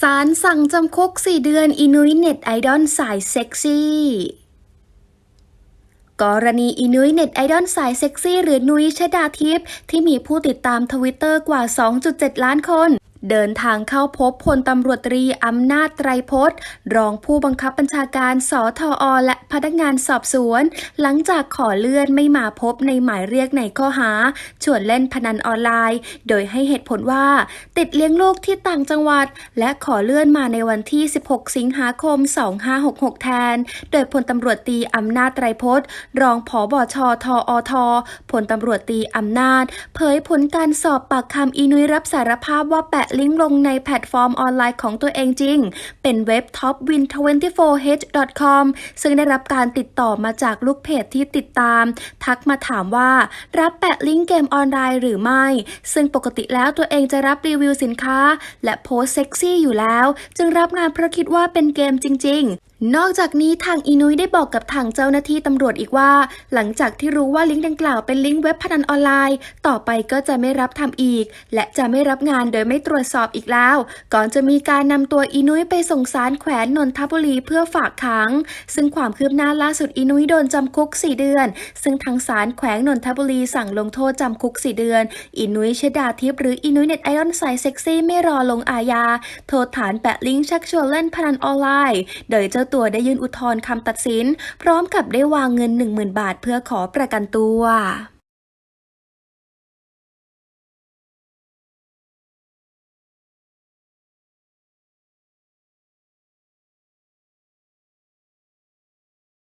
ศาลสั่งจำคุก 4 เดือนอินุยเน็ตไอดอลสายเซ็กซี่ กรณีอินุยเน็ตไอดอลสายเซ็กซี่ หรือนุ้ยชดาทิพย์ที่มีผู้ติดตามทวิตเตอร์กว่า 2.7 ล้านคน เดินทางเข้าพบพลตำรวจตรีอำนาจไตรพจน์ รองผู้บังคับบัญชาการสอทอและพนักงานสอบสวน หลังจากขอเลื่อนไม่มาพบในหมายเรียกในข้อหา ชวนเล่นพนันออนไลน์ โดยให้เหตุผลว่า ติดเลี้ยงลูกที่ต่างจังหวัด และขอเลื่อนมาในวันที่ 16 สิงหาคม 2566 แทน โดยพลตำรวจตีอำนาจไตรพจน์ รองผอบชทอทพลตำรวจตีอำนาจ เผยผลการสอบปากคำอีนุยรับสารภาพว่าแปะลิงก์ลงในแพลตฟอร์มออนไลน์ของตัวเองจริง เป็นเว็บ topwin24h.com ซึ่งได้รับการติดต่อมาจากลูกเพจที่ติดตาม ทักมาถามว่า รับแปะลิงก์เกมออนไลน์หรือไม่ ซึ่งปกติแล้วตัวเองจะรับรีวิวสินค้า และโพสเซ็กซี่อยู่แล้ว จึงรับงานเพราะคิดว่าเป็นเกมจริง ๆ นอกจากนี้ทางอีนุยได้บอกกับทางเจ้าหน้าที่ตำรวจอีกว่า หลังจากที่รู้ว่าลิงก์ดังกล่าวเป็นลิงก์เว็บพนันออนไลน์ ต่อไปก็จะไม่รับทำอีก และจะไม่รับงานโดยไม่ตรวจสอบอีกแล้ว ก่อนจะมีการนำตัวอีนุยไปส่งสารแขวนนนทบุรีเพื่อฝากขัง ซึ่งความคืบหน้าล่าสุดอีนุยโดนจำคุก 4 เดือน ซึ่งทางศาลแขวงนนทบุรีสั่งลงโทษจำคุก 4 เดือน อีนุยชดาทิพย์หรืออีนุยเน็ตไอดอลสายเซ็กซี่ไม่รอลงอาญาโทษฐานแปะลิงก์ชักชวนเล่นพนันออนไลน์ โดยเจ้าตัวได้ยื่นอุทธรณ์คำตัดสิน พร้อมกับได้วางเงิน 10,000 บาทเพื่อขอประกันตัว